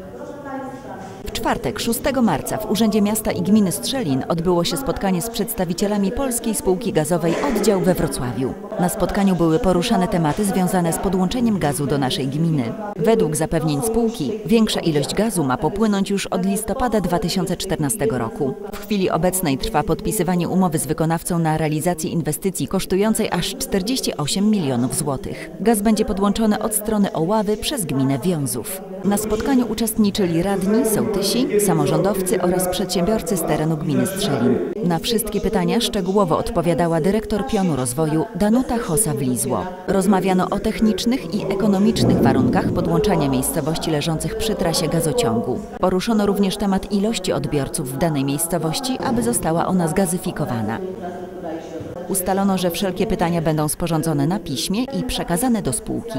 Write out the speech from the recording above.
W czwartek, 6 marca w Urzędzie Miasta i Gminy Strzelin odbyło się spotkanie z przedstawicielami Polskiej Spółki Gazowej Oddział we Wrocławiu. Na spotkaniu były poruszane tematy związane z podłączeniem gazu do naszej gminy. Według zapewnień spółki większa ilość gazu ma popłynąć już od listopada 2014 roku. W chwili obecnej trwa podpisywanie umowy z wykonawcą na realizację inwestycji kosztującej aż 48 milionów złotych. Gaz będzie podłączony od strony Oławy przez gminę Wiązów. Na spotkaniu uczestniczyli radni, sołtysi, samorządowcy oraz przedsiębiorcy z terenu gminy Strzelin. Na wszystkie pytania szczegółowo odpowiadała dyrektor pionu rozwoju Danuta Hosa-Wlizło. Rozmawiano o technicznych i ekonomicznych warunkach podłączania miejscowości leżących przy trasie gazociągu. Poruszono również temat ilości odbiorców w danej miejscowości, aby została ona zgazyfikowana. Ustalono, że wszelkie pytania będą sporządzone na piśmie i przekazane do spółki.